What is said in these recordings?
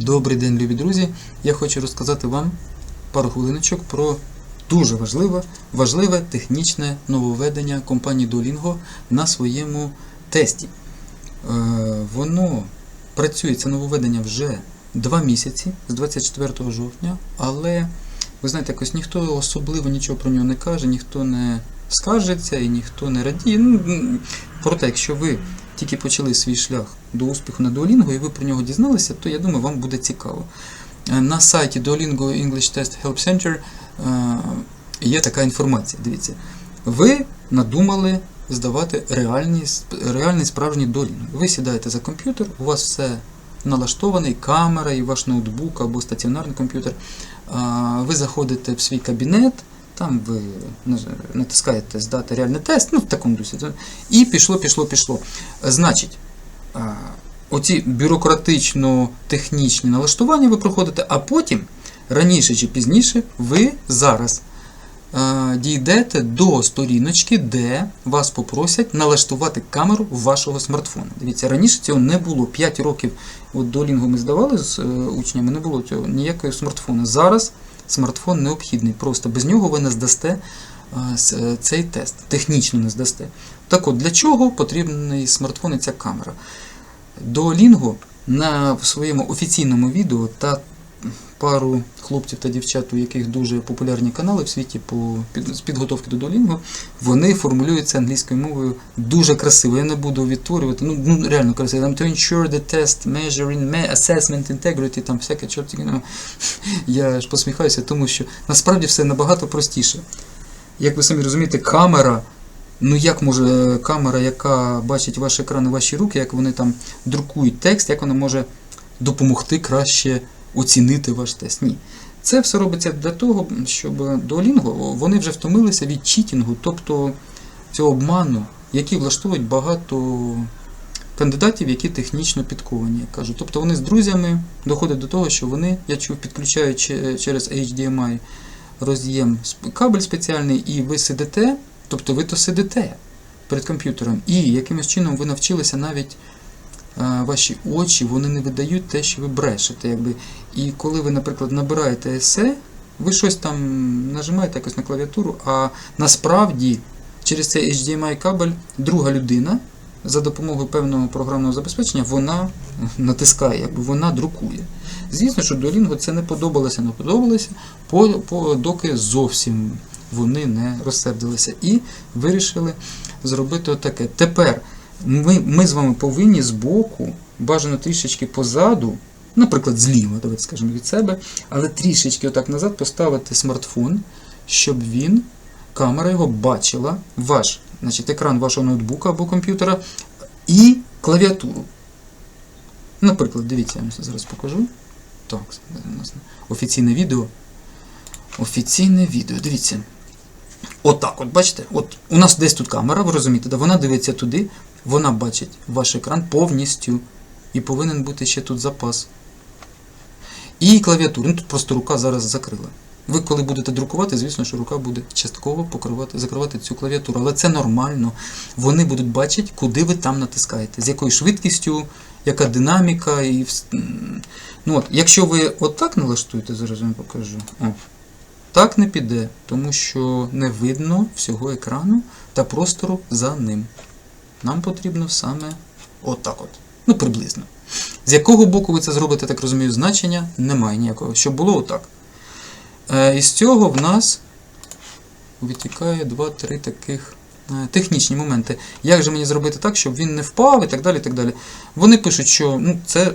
Добрий день, любі друзі! Я хочу розказати вам пару хвилиночок про дуже важливе, важливе технічне нововведення компанії Duolingo на своєму тесті. Е, Воно працює, це нововведення вже два місяці з 24 жовтня, але ви знаєте, якось ніхто особливо нічого про нього не каже, ніхто не скаржиться і ніхто не радіє. Ну, проте, якщо ви тільки почали свій шлях до успіху на Duolingo і ви про нього дізналися, то я думаю, вам буде цікаво. Е, На сайті Duolingo English Test Help Center е, є така інформація. Дивіться, ви надумали здавати реальний, реальний справжній Duolingo. Ви сідаєте за комп'ютер, у вас все налаштований, камера і ваш ноутбук або стаціонарний комп'ютер. Ви заходите в свій кабінет, там ви наж- натискаєте здати реальний тест, ну в такому дусі. І пішло, пішло, пішло. Значить, оці бюрократично-технічні налаштування ви проходите, а потім, раніше чи пізніше, ви зараз дійдете до сторіночки, де вас попросять налаштувати камеру вашого смартфона. Дивіться, раніше цього не було. 5 років от до Лінгу ми здавали з е, учнями, не було цього ніякого смартфона. Зараз смартфон необхідний. Просто без нього ви не здасте е, е, цей тест. Технічно не здасте. Так от, для чого потрібний смартфон і ця камера? Duolingo на своєму офіційному відео та пару хлопців та дівчат, у яких дуже популярні канали в світі по з підготовки до Duolingo, вони формулюються англійською мовою дуже красиво. Я не буду відтворювати. Ну, ну реально красиво. Там to ensure the test, measuring, assessment, integrity, там всяке чорті. Ну, я ж посміхаюся, тому що насправді все набагато простіше. Як ви самі розумієте, камера. Ну як може камера, яка бачить ваш екран і ваші руки, як вони там друкують текст, як вона може допомогти краще оцінити ваш тест? Ні. Це все робиться для того, щоб Duolingo, вони вже втомилися від читінгу, тобто цього обману, який влаштовують багато кандидатів, які технічно підковані, як кажуть. Тобто вони з друзями доходять до того, що вони, я чув, підключають через HDMI роз'єм кабель спеціальний, і ви сидите, тобто ви то сидите перед комп'ютером, і якимось чином ви навчилися навіть ваші очі, вони не видають те, що ви брешете. Якби. І коли ви, наприклад, набираєте есе, ви щось там нажимаєте якось на клавіатуру, а насправді через цей HDMI кабель друга людина за допомогою певного програмного забезпечення вона натискає, якби вона друкує. Звісно, що Duolingo це не подобалося, не подобалося, по, по, доки зовсім вони не розсердилися і вирішили зробити отаке. Тепер ми, ми з вами повинні з боку, бажано трішечки позаду, наприклад, зліва, давайте скажемо від себе, але трішечки отак назад поставити смартфон, щоб він, камера його бачила, ваш, значить, екран вашого ноутбука або комп'ютера і клавіатуру. Наприклад, дивіться, я вам зараз покажу. Так, офіційне відео. Офіційне відео, дивіться. Отак, от бачите, от у нас десь тут камера, ви розумієте, да? вона дивиться туди, вона бачить ваш екран повністю. І повинен бути ще тут запас. І клавіатура. Ну тут просто рука зараз закрила. Ви коли будете друкувати, звісно, що рука буде частково покривати, закривати цю клавіатуру. Але це нормально. Вони будуть бачити, куди ви там натискаєте, з якою швидкістю, яка динаміка. І... Ну, от, якщо ви отак налаштуєте, зараз я вам покажу. О, так не піде, тому що не видно всього екрану та простору за ним. Нам потрібно саме отак от. Ну, приблизно. З якого боку ви це зробите, так розумію, значення немає ніякого. Щоб було отак. Е, із цього в нас витікає 2-3 таких е, технічні моменти. Як же мені зробити так, щоб він не впав і так далі. і так далі. Вони пишуть, що ну, це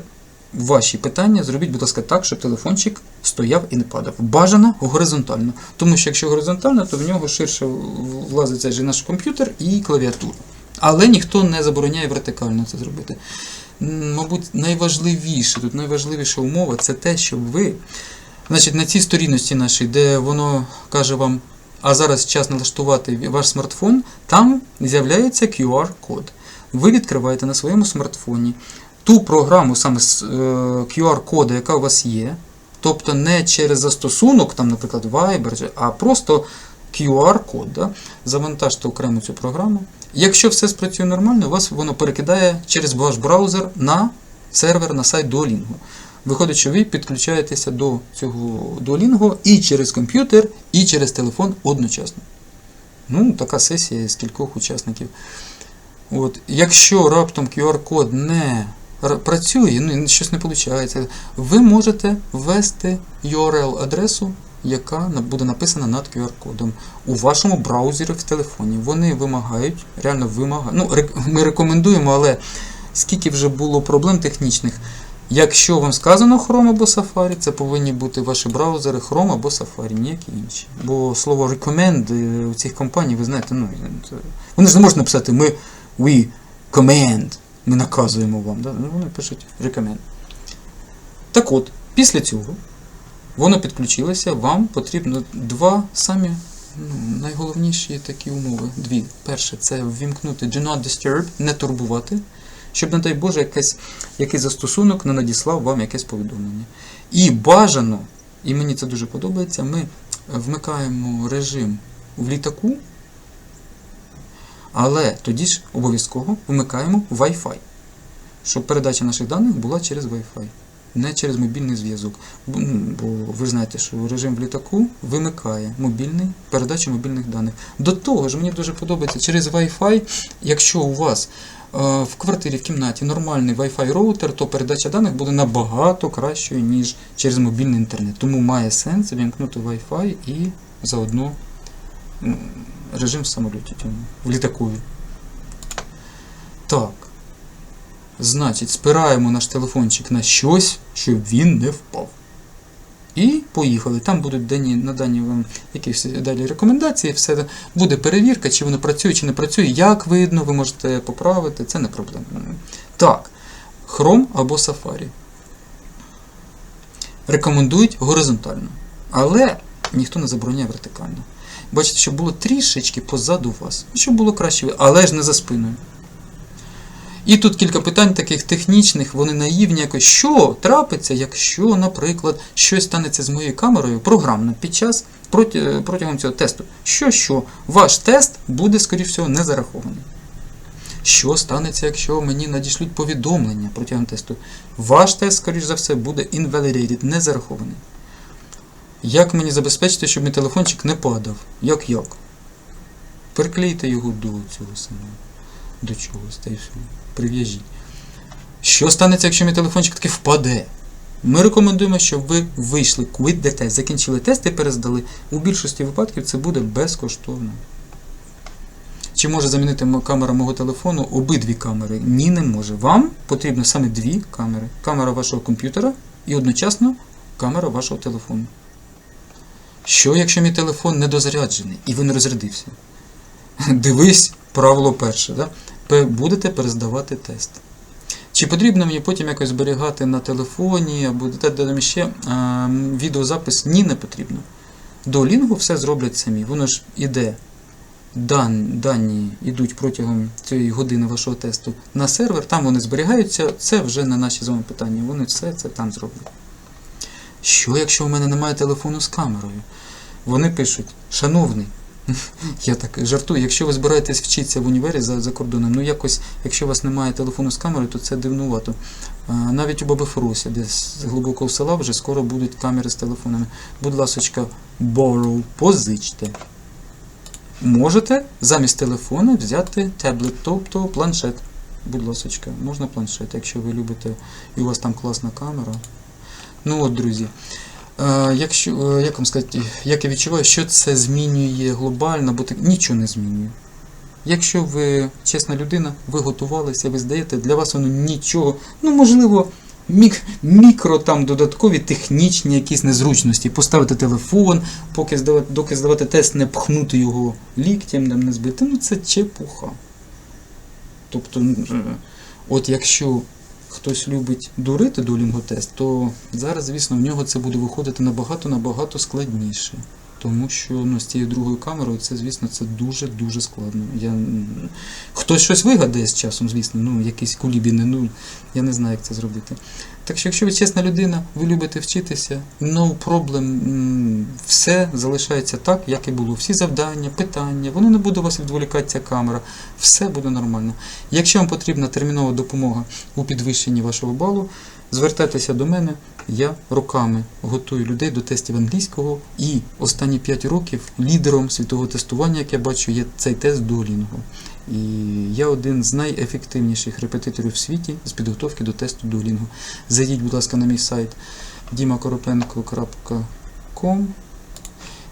ваші питання. Зробіть, будь ласка, так, щоб телефончик стояв і не падав. Бажано горизонтально. Тому що якщо горизонтально, то в нього ширше в- влазить цей же наш комп'ютер і клавіатура. Але ніхто не забороняє вертикально це зробити. Мабуть, найважливіше, тут найважливіша умова це те, щоб ви, значить, на цій сторінності нашій, де воно каже вам, а зараз час налаштувати ваш смартфон, там з'являється QR-код. Ви відкриваєте на своєму смартфоні ту програму саме з е, QR-коду, яка у вас є. Тобто не через застосунок, там, наприклад, Viber, а просто QR-код. Да? Завантажте окремо цю програму. Якщо все спрацює нормально, вас воно перекидає через ваш браузер на сервер на сайт Duolingo. Виходить, що ви підключаєтеся до цього Duolingo і через комп'ютер, і через телефон одночасно. Ну, така сесія з кількох учасників. От, якщо раптом QR-код не працює, ну щось не виходить, ви можете ввести URL-адресу, яка буде написана над QR-кодом у вашому браузері в телефоні. Вони вимагають, реально вимагають. Ну, ми рекомендуємо, але скільки вже було проблем технічних. Якщо вам сказано Chrome або Safari, це повинні бути ваші браузери Chrome або Safari, ніякі інші. Бо слово recommend е, у цих компаній, ви знаєте, ну, вони ж не можуть написати ми we command, ми наказуємо вам. Да? Ну, вони пишуть recommend. Так от, після цього воно підключилося, вам потрібно два самі ну, найголовніші такі умови. Дві. Перше, це ввімкнути Do not disturb, не турбувати, щоб, не дай Боже, якась, якийсь застосунок не надіслав вам якесь повідомлення. І бажано, і мені це дуже подобається, ми вмикаємо режим в літаку, але тоді ж обов'язково вмикаємо Wi-Fi, щоб передача наших даних була через Wi-Fi, не через мобільний зв'язок. Бо, ну, ви ж знаєте, що режим в літаку вимикає мобільний, передачу мобільних даних. До того ж, мені дуже подобається через Wi-Fi, якщо у вас е, в квартирі, в кімнаті нормальний Wi-Fi роутер, то передача даних буде набагато кращою, ніж через мобільний інтернет. Тому має сенс вімкнути Wi-Fi і заодно режим в самольоті в літакові. Так. Значить, спираємо наш телефончик на щось, щоб він не впав. І поїхали. Там будуть дані, надані вам якісь далі рекомендації, все буде перевірка, чи воно працює, чи не працює. Як видно, ви можете поправити, це не проблема. Так, Chrome або Safari. Рекомендують горизонтально. Але ніхто не забороняє вертикально. Бачите, щоб було трішечки позаду вас. Щоб було краще, але ж не за спиною. І тут кілька питань таких технічних, вони наївні якось. Що трапиться, якщо, наприклад, щось станеться з моєю камерою програмно під час проти, протягом цього тесту? Що, що ваш тест буде, скоріш всього, не зарахований. Що станеться, якщо мені надішлють повідомлення протягом тесту? Ваш тест, скоріш за все, буде invalidated, не зарахований. Як мені забезпечити, щоб мій телефончик не падав? Як як? Приклейте його до цього самого. До чогось, та й все. Прив'яжіть. Що станеться, якщо мій телефончик таки впаде? Ми рекомендуємо, щоб ви вийшли, quit the закінчили тест і перездали. У більшості випадків це буде безкоштовно. Чи може замінити камера мого телефону обидві камери? Ні, не може. Вам потрібно саме дві камери. Камера вашого комп'ютера і одночасно камера вашого телефону. Що, якщо мій телефон недозаряджений і він розрядився? Дивись, правило перше. Да? Будете перездавати тест. Чи потрібно мені потім якось зберігати на телефоні або де ще а, відеозапис? Ні, не потрібно. До лінгу все зроблять самі. Воно ж іде. Дан, дані йдуть протягом цієї години вашого тесту на сервер, там вони зберігаються, це вже не наші з вами питання. Вони все це там зроблять. Що, якщо у мене немає телефону з камерою? Вони пишуть, шановний, я так жартую, якщо ви збираєтесь вчитися в універі за, за кордоном, ну якось, якщо у вас немає телефону з камерою, то це дивнувато. А, навіть у Баби Фросі, де з глибокого села вже скоро будуть камери з телефонами. Будь ласочка, borrow, позичте. Можете замість телефону взяти таблет, тобто планшет. Будь ласочка, можна планшет, якщо ви любите і у вас там класна камера. Ну от, друзі. Е, якщо, е, як вам сказати, як я відчуваю, що це змінює глобально, бо нічого не змінює. Якщо ви чесна людина, ви готувалися, ви здаєте, для вас воно нічого, ну можливо, мік, мікро там додаткові технічні якісь незручності. Поставити телефон, поки здавати, доки здавати тест, не пхнути його ліктям, не збити. Ну це чепуха. Тобто, е, от якщо хтось любить дурити Duolingo-тест, то зараз, звісно, в нього це буде виходити набагато-набагато складніше. Тому що ну, з цією другою камерою це, звісно, це дуже-дуже складно. Я... Хтось щось вигадає з часом, звісно, ну, якісь кулібіни, ну, я не знаю, як це зробити. Так що, якщо ви чесна людина, ви любите вчитися, no problem, все залишається так, як і було. Всі завдання, питання, воно не буде вас відволікати ця камера, все буде нормально. Якщо вам потрібна термінова допомога у підвищенні вашого балу, звертайтеся до мене. Я роками готую людей до тестів англійського і останні 5 років лідером світового тестування, як я бачу, є цей тест Duolingo. І я один з найефективніших репетиторів в світі з підготовки до тесту Duolingo. Зайдіть, будь ласка, на мій сайт dimakoropенko.com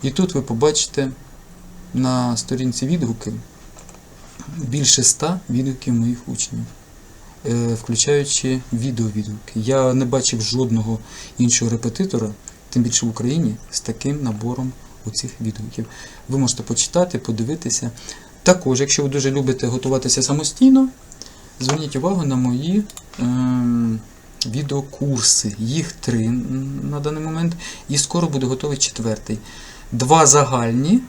і тут ви побачите на сторінці відгуки більше 100 відгуків моїх учнів, включаючи відеовідгуки. Я не бачив жодного іншого репетитора, тим більше в Україні, з таким набором оцих відгуків. Ви можете почитати, подивитися. Також, якщо ви дуже любите готуватися самостійно, зверніть увагу на мої ем, відеокурси. Їх три на даний момент, і скоро буде готовий четвертий. Два загальні.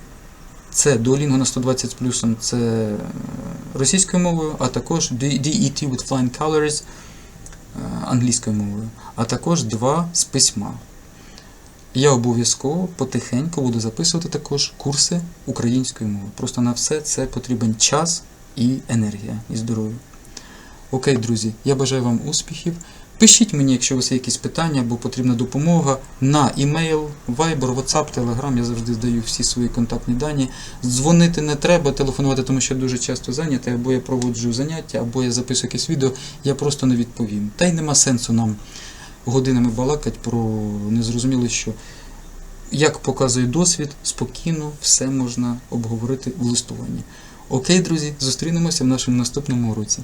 Це Duolingo на 120 з плюсом, це е, російською мовою, а також DET with Flying Colors е, англійською мовою, а також два з письма. Я обов'язково потихеньку буду записувати також курси української мови. Просто на все це потрібен час і енергія, і здоров'я. Окей, друзі, я бажаю вам успіхів. Пишіть мені, якщо у вас є якісь питання або потрібна допомога на email, Viber, WhatsApp, Telegram. Я завжди здаю всі свої контактні дані. Дзвонити не треба, телефонувати, тому що я дуже часто зайнятий, або я проводжу заняття, або я записую якесь відео, я просто не відповім. Та й нема сенсу нам годинами балакати про незрозуміло що. Як показує досвід, спокійно все можна обговорити в листуванні. Окей, друзі, зустрінемося в нашому наступному уроці.